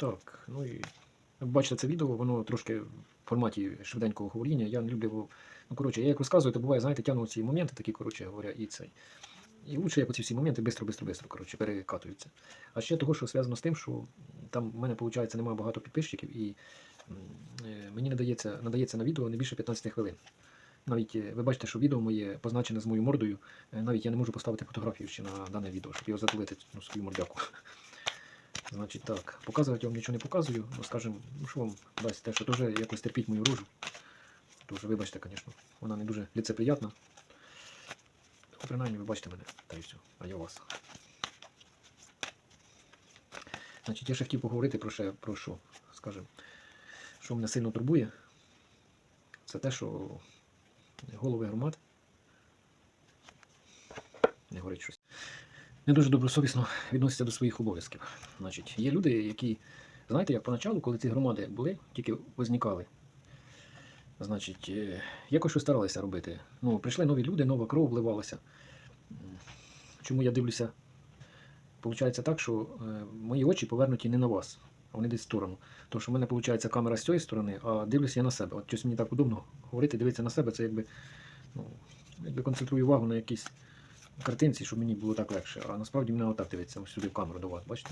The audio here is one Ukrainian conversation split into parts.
Так, ну і бачите це відео, воно трошки в форматі швиденького говоріння. Я не люблю його. Ну, коротше, я як розказую, то буває, знаєте, тягну ці моменти, такі, коротше говоря, і цей. І лучше, як оці всі моменти бистро, бистро, бистро, коротше, перекатуються. А ще того, що зв'язано з тим, що там в мене, виходить, немає багато підписчиків, і е, мені надається, надається на відео не більше 15 хвилин. Навіть е, ви бачите, що відео моє позначене з моєю мордою. е, Навіть я не можу поставити фотографію ще на дане відео, щоб його затулити ну, свою мордяку. Значить так, показувати вам нічого не показую, ну скажімо, ну що вам дасть те, що теж якось терпіть мою рожу. Дуже, вибачте, звісно, вона не дуже ліцеприятна. Ну, принаймні ви бачите мене, та й все, а я вас. Значить, я ще хотів поговорити про ще про що, скажімо, що мене сильно турбує. Це те, що голови громад. Не горить щось. Не дуже добросовісно відносяться до своїх обов'язків. Значить, є люди, які, знаєте, як поначалу, коли ці громади були, тільки возникали. Значить, е, якось щось старалися робити. Ну, прийшли нові люди, нова кров вливалася. Чому я дивлюся? Получається так, що е, мої очі повернуті не на вас, а вони десь в сторону. Тому що в мене виходить камера з цієї сторони, а дивлюся я на себе. От щось мені так удобно говорити, дивитися на себе, це якби, ну, якби концентрую увагу на якійсь картинці, щоб мені було так легше. А насправді мене отак дивиться, ось сюди в камеру до вас, бачите?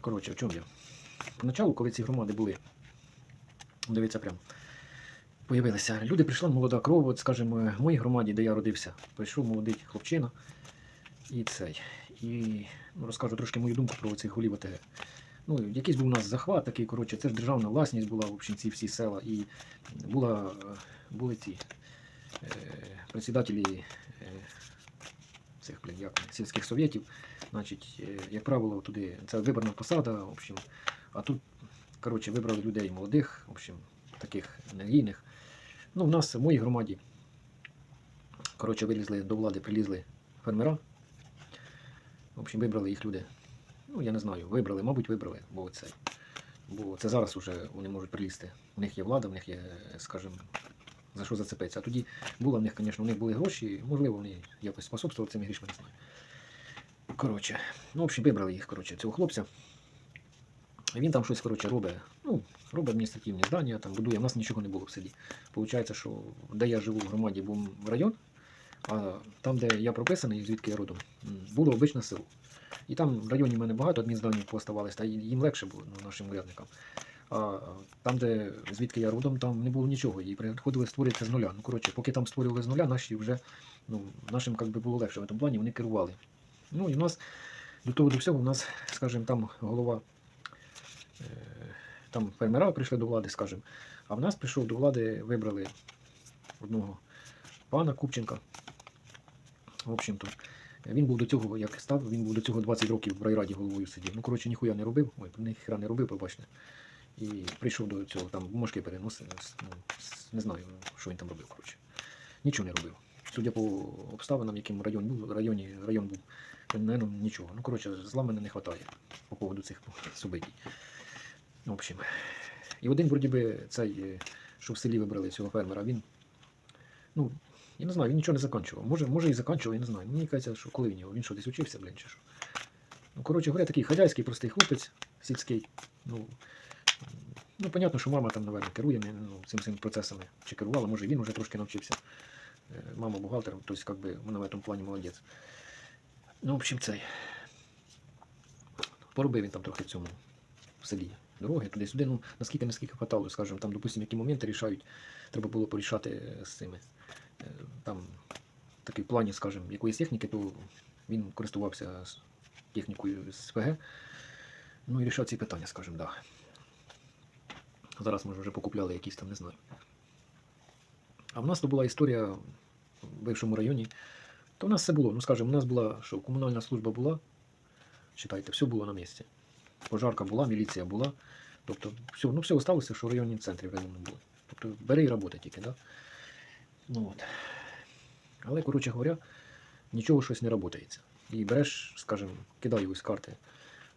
Коротше, в чому я? Поначалу, коли ці громади були, дивіться прямо. Появилися люди, прийшла молода кров, от, скажімо, в моїй громаді, де я родився, прийшов молодий хлопчина і цей. І ну, розкажу трошки мою думку про цих голів ОТГ. Ну, якийсь був у нас захват такий, коротше, це ж державна власність була, в общем, ці всі села. І була, були ці председателі е, цих блін, як, сільських совєтів. Значить, е, як правило, туди це виборна посада, в общем, а тут, коротше, вибрали людей молодих, в общем, таких енергійних. Ну, в нас в моїй громаді, коротше, вилізли до влади, прилізли фермера. В общем, вибрали їх люди. Ну, я не знаю, вибрали, мабуть, вибрали, бо це. Бо це зараз уже вони можуть прилізти. У них є влада, у них є, скажімо, за що зацепитися. А тоді була в них, звісно, у них були гроші, можливо, вони якось способствували цим грішми, не знаю. Коротше, ну, в общем, вибрали їх, коротше, цього хлопця. Він там щось, коротше, робить. Ну, робить адміністративні здання, там будує. У нас нічого не було в селі. Получається, що де я живу в громаді, був район, а там, де я прописаний, звідки я родом, було обичне село. І там в районі в мене багато адмінзданів поставалось, та їм легше було ну, нашим урядникам. А там, де звідки я родом, там не було нічого. І приходили створювати з нуля. Ну, коротше, поки там створювали з нуля, наші вже ну, нашим як би, було легше в цьому плані, вони керували. Ну і в нас до того до всього, у нас, скажімо, там голова, е, там фермера прийшли до влади, скажімо, а в нас прийшов до влади, вибрали одного пана Купченка. В общем-то, він був до цього, як став, він був до цього 20 років в райраді головою сидів. Ну, коротше, ніхуя не робив, ой, ніхера не робив, побачите. І прийшов до цього, там бумажки переносив, ну, не знаю, що він там робив, коротше. Нічого не робив. Судя по обставинам, яким район був, районі, район був, наверное, нічого. Ну, коротше, зла мене не вистачає по поводу цих событий. В общем. І один, вроді би, цей, е, що в селі вибрали цього фермера, він, ну, я не знаю, він нічого не закінчував. Може, може і закінчував, я не знаю. Мені кажеться, що коли він його, він що десь учився, блін, чи що. Ну, коротше говоря, такий хазяйський, простий хлопець, сільський. Ну, ну, понятно, що мама там, напевно, керує ну, цим цим процесами. Чи керувала, може він вже трошки навчився. Е, Мама бухгалтером, тобто, как би, вона в этом плані молодець. Ну, в общем, цей. Поробив він там трохи в цьому в селі. Дороги туди-сюди. Ну, наскільки наскільки хватало, скажімо, там, допустимо, які моменти рішають, треба було порішати е, з цими. Е, Там такий в плані, скажімо, якоїсь техніки, то він користувався технікою з ПГ. Ну і рішав ці питання, скажімо, да. Зараз, може, вже покупляли якісь там, не знаю. А в нас то була історія в бившому районі. То в нас все було. Ну, скажімо, у нас була, що комунальна служба була, читайте, все було на місці. Пожарка була, міліція була. Тобто, все, ну, все осталося, що в районній центрі районному було. Тобто, бери і робота тільки, да? Ну, от. Але, коротше говоря, нічого щось не работається. І береш, скажімо, кидаю ось карти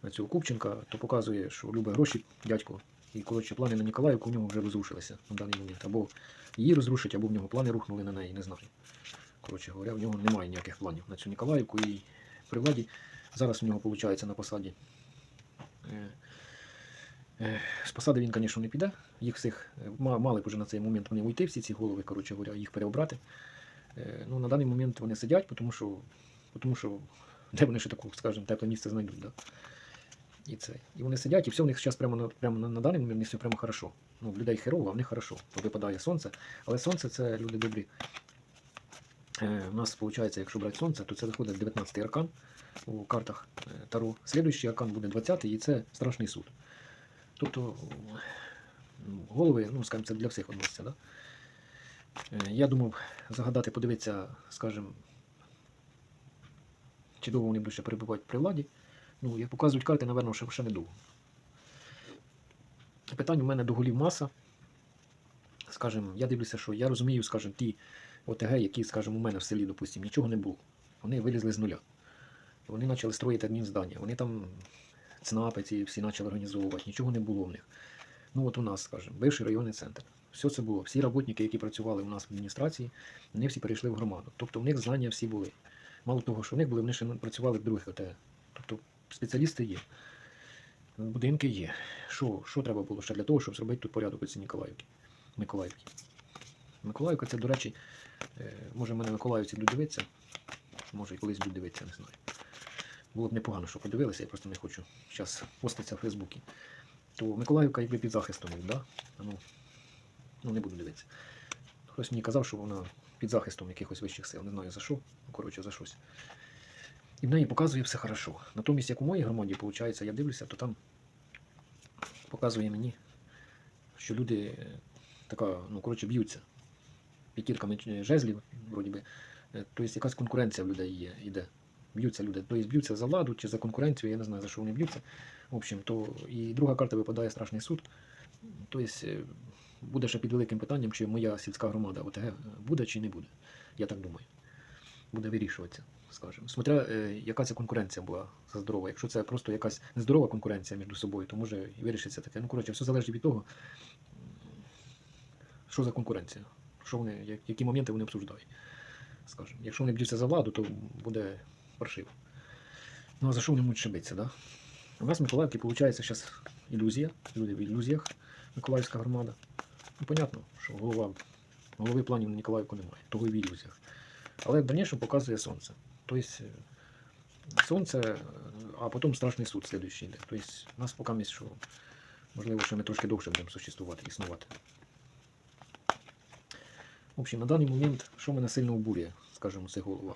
на цього Купченка, то показує, що любить гроші дядько. І, коротше, плани на Ніколаївку в нього вже розрушилися на даний момент. Або її розрушить, або в нього плани рухнули на неї, не знаю. Коротше говоря, в нього немає ніяких планів на цю Ніколаївку. І при владі зараз в нього виходить на посаді Е, е, З посади він, звісно, не піде. Їх всіх е, мали б уже на цей момент вони уйти, всі ці голови, коротше говоря, їх переобрати. Ну, на даний момент вони сидять, тому що, тому що де вони ще таку, скажімо, тепле місце знайдуть. Да? І це. І вони сидять, і все у них зараз прямо прямо на, на даний момент місце прямо хорошо. Ну, в людей херово, а в них хорошо. То випадає сонце. Але сонце це люди добрі. Е, у нас виходить, якщо брати сонце, то це виходить 19-й аркан у картах е, Таро. Слідуючий аркан буде 20-й, і це страшний суд. Тобто ну, голови, ну, скажімо, це для всіх відноситься. Да? Е, Я думав загадати, подивитися, скажімо, чи довго вони будуть ще перебувати при владі. Ну, як показують карти, напевно, ще, ще не довго. Питань у мене до голів маса. Скажімо, я дивлюся, що я розумію, скажімо, ті ОТГ, які, скажімо, у мене в селі, допустимо, нічого не було. Вони вилізли з нуля. Вони почали строїти адмінздання. Вони там ЦНАПи ці всі почали організовувати, нічого не було в них. Ну от у нас, скажімо, бивший районний центр. Все це було. Всі роботники, які працювали у нас в адміністрації, вони всі перейшли в громаду. Тобто в них знання всі були. Мало того, що в них були, вони ще працювали в других ОТГ. Спеціалісти є, будинки є. Що, що треба було ще для того, щоб зробити тут порядок у цій Ніколаївці? Миколаївці. Миколаївка це, до речі, е, може мене Миколаївці будуть дивитися. Може і колись будуть дивитися, не знаю. Було б непогано, щоб подивилися, я просто не хочу зараз поститися в Фейсбуці. То Миколаївка якби під захистом, да? Ну, ну не буду дивитися. Хтось мені казав, що вона під захистом якихось вищих сил. Не знаю за що. Ну, коротше, за щось. І в неї показує все хорошо. Натомість, як у моїй громаді, виходить, я дивлюся, то там показує мені, що люди е, така, ну, коротше, б'ються. П'ятірками е, жезлів, вроді би. Е, Тобто якась конкуренція в людей є, йде. Б'ються люди. Тобто б'ються за владу чи за конкуренцію, я не знаю, за що вони б'ються. В общем, то і друга карта випадає страшний суд. Тобто буде ще під великим питанням, чи моя сільська громада ОТГ буде чи не буде. Я так думаю. Буде вирішуватися, скажімо. Смотря, е, яка ця конкуренція була за здорова. Якщо це просто якась нездорова конкуренція між собою, то може і вирішиться таке. Ну, коротше, все залежить від того, що за конкуренція, що вони, які моменти вони обсуждають. Скажімо. Якщо вони б'ються за владу, то буде паршиво. Ну а за що вони можуть ще битися, да? У нас в Миколаївці, виходить, зараз ілюзія, люди в ілюзіях, Миколаївська громада. Ну, понятно, що голова, голови планів на Ніколаївку немає, того і в ілюзіях. Але в показує сонце. Тобто е, сонце, е, а потім страшний суд слідуючий йде. Тобто нас поки є, що можливо, що ми трошки довше будемо существувати, існувати. В общем, на даний момент, що мене сильно обурює, скажімо, це голова.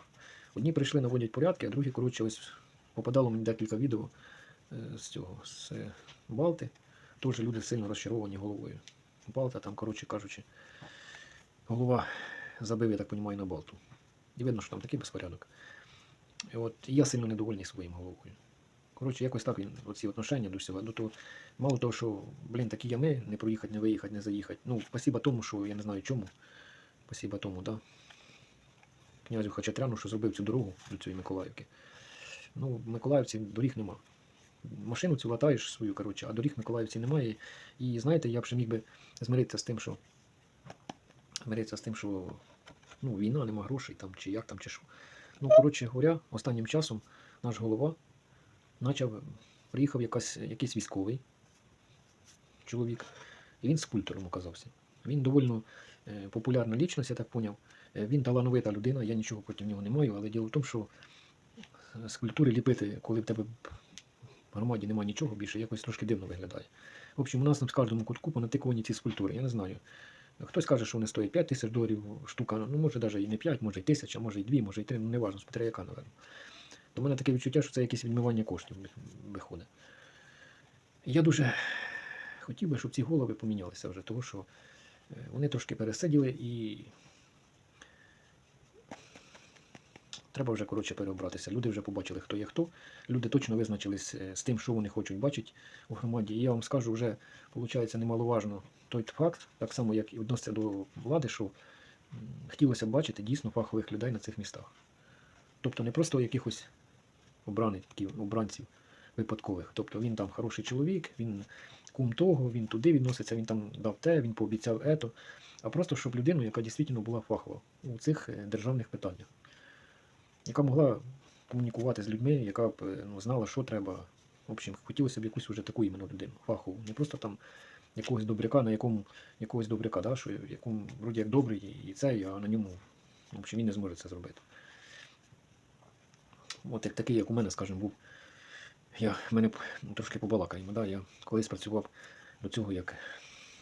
Одні прийшли, наводять порядки, а другі, коротше, ось попадало мені декілька відео е, з цього, з е, Балти. Теж люди сильно розчаровані головою. Балта там, коротше кажучи, голова забив, я так розумію, на Балту. І видно, що там такий безпорядок. От я сильно недовольний своїм головою. Коротше, якось так оці отношення до всього. Ну, то, мало того, що, блін, такі ями, не проїхати, не виїхати, не заїхати. Ну, спасіба тому, що я не знаю чому. Спасіба тому, да. Князю Хачатряну, що зробив цю дорогу до цієї Миколаївки. Ну, в Миколаївці доріг нема. Машину цю латаєш свою, коротше, а доріг в Миколаївці немає. І знаєте, я б ще міг би змиритися з тим, що. Змиритися з тим, що ну, війна, нема грошей там, чи як там, чи що. Ну, коротше говоря, останнім часом наш голова почав, приїхав якась, якийсь військовий чоловік, і він скульптором оказався. Він доволі е, популярна лічність, я так поняв. Е, Він талановита людина, я нічого проти нього не маю, але діло в тому, що е, скульптури ліпити, коли в тебе в громаді немає нічого більше, якось трошки дивно виглядає. В общем, у нас на кожному кутку понатикувані ці скульптури, я не знаю. Хтось каже, що вони стоять 5 тисяч доларів штука, ну може навіть і не 5, може і тисяча, може і 2, може і 3, ну неважно, смотря яка, напевно. То в мене таке відчуття, що це якесь відмивання коштів виходить. Я дуже хотів би, щоб ці голови помінялися вже, тому що е, вони трошки пересиділи і треба вже коротше переобратися. Люди вже побачили, хто є хто. Люди точно визначились е, з тим, що вони хочуть бачити у громаді. І я вам скажу, вже виходить немаловажно той факт, так само як і відноситься до влади, що хотілося б бачити дійсно фахових людей на цих містах. Тобто не просто якихось обраників, обранців випадкових. Тобто він там хороший чоловік, він кум того, він туди відноситься, він там дав те, він пообіцяв ето. А просто щоб людину, яка дійсно була фахова у цих е, державних питаннях, яка могла комунікувати з людьми, яка б е, ну, знала, що треба, В общем, хотілося б якусь вже таку іменно людину, фахову. Не просто там якогось добряка, на якому якогось добряка, да, що якому вроді як добрий і цей, а на ньому в він не зможе це зробити. От як такий, як у мене, скажімо, був. Я, мене ну, трошки побалакаємо. Да? Я колись працював до цього, як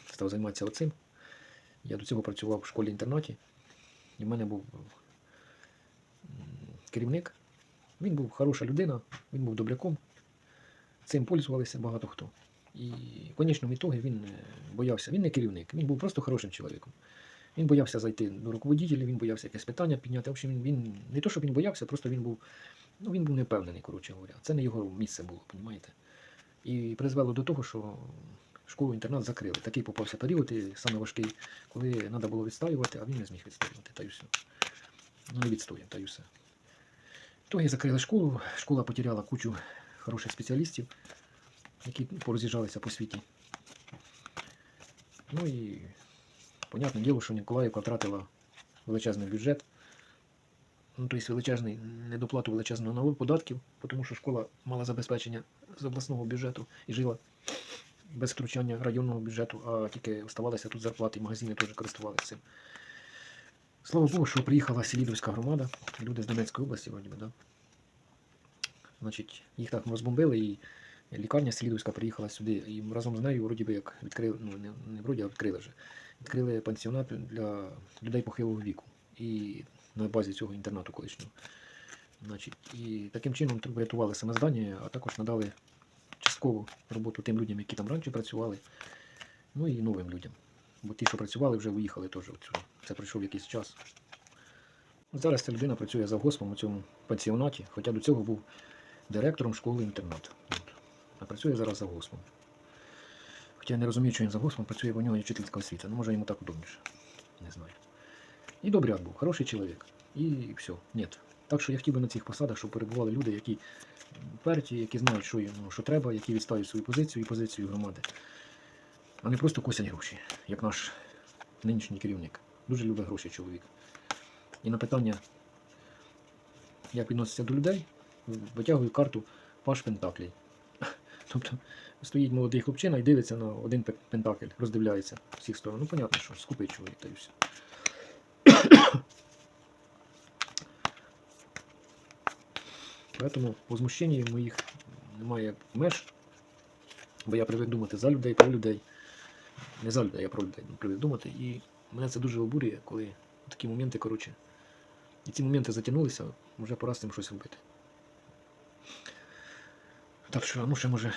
став займатися оцим. Я до цього працював в школі-інтернаті, і в мене був керівник. Він був хороша людина, він був добряком. Цим пользувалися багато хто. І в конечному ітогі він е, боявся. Він не керівник, він був просто хорошим чоловіком. Він боявся зайти до руководителя, він боявся якесь питання підняти. В общем, він, він не то, що він боявся, просто він був, ну, він був невпевнений, коротше говоря. Це не його місце було, розумієте? І призвело до того, що школу-інтернат закрили. Такий попався період, і саме важкий, коли треба було відстоювати, а він не зміг відстоювати, та й все. Ну, не відстояв, та й все. Тоді закрили школу, школа потеряла кучу хороших спеціалістів, які пороз'їжджалися по світі. Ну і понятне діло, що Ніколаївка втратила величезний бюджет. Ну, тобто величезний недоплату величезного налогу податків, тому що школа мала забезпечення з обласного бюджету і жила без втручання районного бюджету, а тільки оставалися тут зарплати, і магазини теж користувалися цим. Слава Богу, що приїхала Селідовська громада, люди з Донецької області, вроді би, да? Значить, їх так розбомбили, і лікарня Селідовська приїхала сюди, і разом з нею, вроді би, як відкрили, ну не, не вроді, а відкрили вже. Відкрили пансіонат для людей похилого віку. І на базі цього інтернату колишнього. Значить, і таким чином врятували саме здання, а також надали часткову роботу тим людям, які там раніше працювали, ну і новим людям. Бо ті, що працювали, вже виїхали теж отсюди. Це пройшов якийсь час. Зараз ця людина працює завгоспом у цьому пансіонаті, хоча до цього був директором школи-інтернату. От. А працює зараз завгоспом. Хоча я не розумію, що він завгоспом працює, бо у нього є вчительська освіта. Ну, може йому так удобніше. Не знаю. І добряк був, хороший чоловік. І все. Ні. Так що я хотів би на цих посадах, щоб перебували люди, які вперті, які знають, що, їм, що треба, які відставлять свою позицію і позицію громади. А не просто косять гроші, як наш нинішній керівник. Дуже любить гроші чоловік. І на питання, як відноситься до людей, витягую карту Паш Пентаклій. Тобто стоїть молодий хлопчина і дивиться на один пентакль, роздивляється з всіх сторон. Ну, понятно, що скупий чоловік та й все. Поэтому возмущення моїх немає меж, бо я привик думати за людей, про людей. Не за людей, а про людей ну, привик думати. І мене це дуже обурює, коли такі моменти, коротше. І ці моменти затягнулися, вже пора з цим щось робити. Так що, ну ще може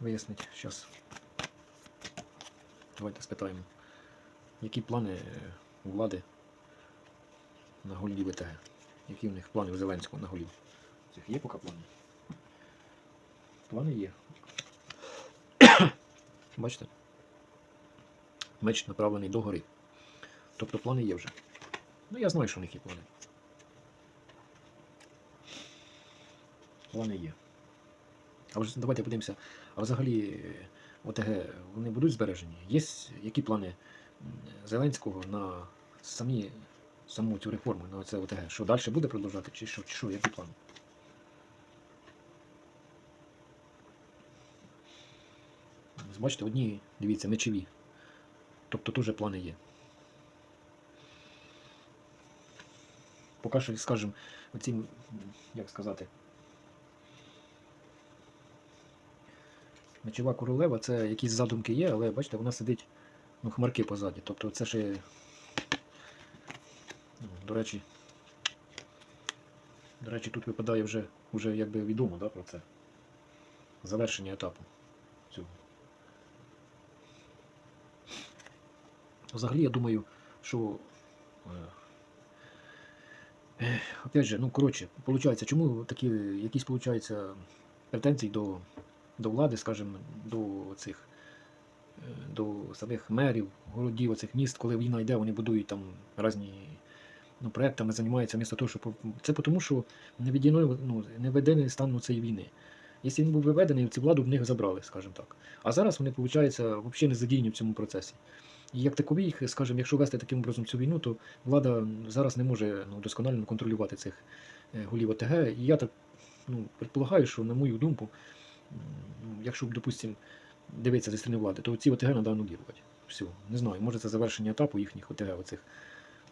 вияснити зараз. Давайте спитаємо, які плани е, у влади на голіві ВТГ? Які в них плани у Зеленського на голів? Цих є поки плани? Плани є. Бачите? Меч направлений до гори. Тобто плани є вже. Ну я знаю, що в них є плани. Плани є. А вже давайте подивимося, а взагалі е, ОТГ вони будуть збережені? Є які плани Зеленського на самі, саму цю реформу, на це ОТГ? Що далі буде продовжувати, чи що, чи що, які плани? Бачите, одні, дивіться, мечові. Тобто теж плани є. Поки що, скажімо, оці, як сказати, Мечова королева це якісь задумки є, але бачите, вона сидить ну, хмарки позаді. Тобто це ще. ну, До речі. До речі, тут випадає вже, вже якби відомо да, про це. Завершення етапу цього. Взагалі, я думаю, що. е, е, Опять же, ну коротше, получається, чому такі якісь получаються претензії до до влади, скажімо, до цих е, до самих мерів, городів, оцих міст, коли війна йде, вони будують там різні ну, проектами, займаються вмісто того, що це тому, що не відійно, ну, не введений стан цієї війни. Якщо він був виведений, цю владу в них забрали, скажімо так. А зараз вони, виходить, взагалі не задіяні в цьому процесі. І як такові їх, скажімо, якщо вести таким образом цю війну, то влада зараз не може ну, досконально контролювати цих е, голів ОТГ. І я так ну, предполагаю, що, на мою думку, якщо, допустимо, дивитися зі сторони влади, то ці ОТГ треба анулювати. Все. Не знаю, може це завершення етапу їхніх ОТГ оцих.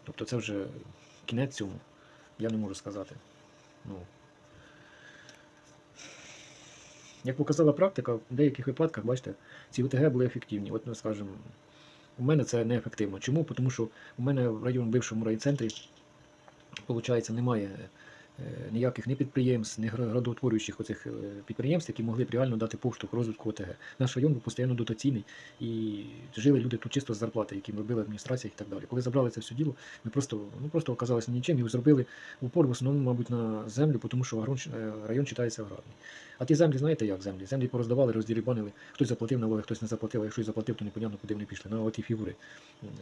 Тобто це вже кінець цьому. Я не можу сказати. Ну, як показала практика, в деяких випадках, бачите, ці ОТГ були ефективні. От, ну, скажімо, у мене це не ефективно. Чому? Тому що у мене в район бившому райцентрі, виходить, немає ніяких ні підприємств, ні гра- градоутворюючих оцих е, підприємств, які могли б реально дати поштовх розвитку ОТГ. Наш район був постійно дотаційний і жили люди тут чисто з зарплати, які робили адміністрація і так далі. Коли забрали це все діло, ми просто, ну, просто оказалися нічим і зробили упор в основному, мабуть, на землю, тому що е, район читається аграрний. А ті землі, знаєте як землі? Землі пороздавали, роздірібанили, хтось заплатив налоги, хтось не заплатив, а якщо й заплатив, то непонятно, куди вони пішли. На оті фігури,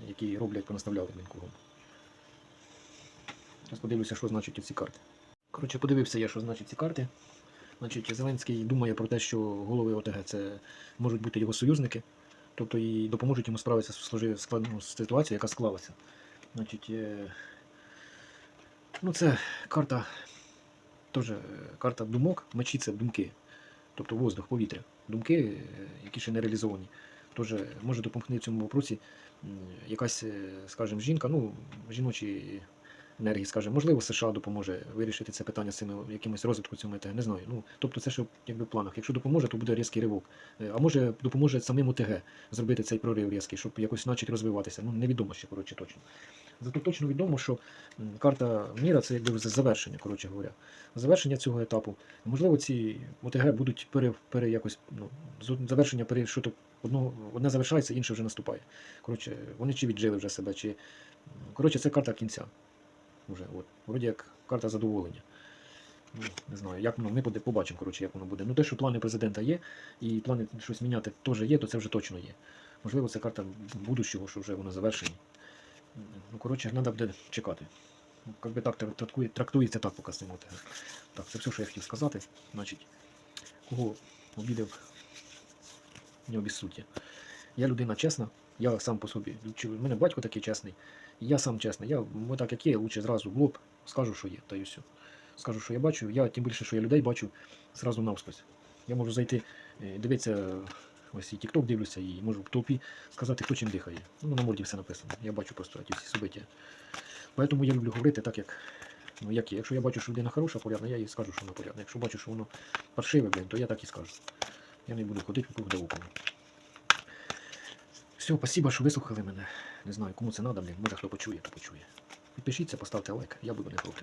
які роблять, понаставляли кругом. Зараз подивлюся, що значить ці карти. Коротше, подивився я, що значить ці карти. Значить, Зеленський думає про те, що голови ОТГ це можуть бути його союзники, тобто і допоможуть йому справитися з складною ситуацією, яка склалася. Значить, е, ну це карта, теж е, карта думок, мечі це думки, тобто воздух, повітря. Думки, е, які ще не реалізовані. Тож може допомогти в цьому вопросі якась, скажімо, жінка, ну, жіночі енергії, скажімо, можливо, США допоможе вирішити це питання з цими якимось розвитку цього ОТГ, не знаю. Ну, тобто це ще якби в планах. Якщо допоможе, то буде різкий ривок. Е, А може допоможе самим ОТГ зробити цей прорив різкий, щоб якось почати розвиватися. Ну, невідомо ще, коротше, точно. Зато точно відомо, що карта міра це якби завершення, коротше говоря. Завершення цього етапу. Можливо, ці ОТГ будуть пере, пере якось, ну, завершення пере, що то одного, одне завершається, інше вже наступає. Коротше, вони чи віджили вже себе, чи. Коротше, це карта кінця. Уже, от. Вроді як карта задоволення. Ну, не знаю, як воно, ми побачимо, коротше, як воно буде. Ну, те, що плани президента є, і плани щось міняти теж є, то це вже точно є. Можливо, це карта будущого, що вже воно завершені. Ну, коротше, треба буде чекати. Ну, Як би так трактується так поки цим Так, це все, що я хотів сказати. Значить, кого обідав, не обіссудьте. Я людина чесна, я сам по собі. В мене батько такий чесний, я сам чесний. Я ну, так як є, лучше зразу в лоб скажу, що є, та і все. Скажу, що я бачу, я тим більше, що я людей бачу зразу навскось. Я можу зайти, е, дивитися, ось і TikTok дивлюся, і можу в толпі сказати, хто чим дихає. Ну, на морді все написано. Я бачу просто ті всі собиття. Тому я люблю говорити так, як, ну, як є. Якщо я бачу, що людина хороша, порядна, я їй скажу, що вона порядна. Якщо бачу, що воно паршиве, блін, то я так і скажу. Я не буду ходити вокруг да около. Все, спасибо, що вислухали мене. Не знаю, кому це треба, блін. Може хто почує, то почує. Підпишіться, поставте лайк, я буду не проти.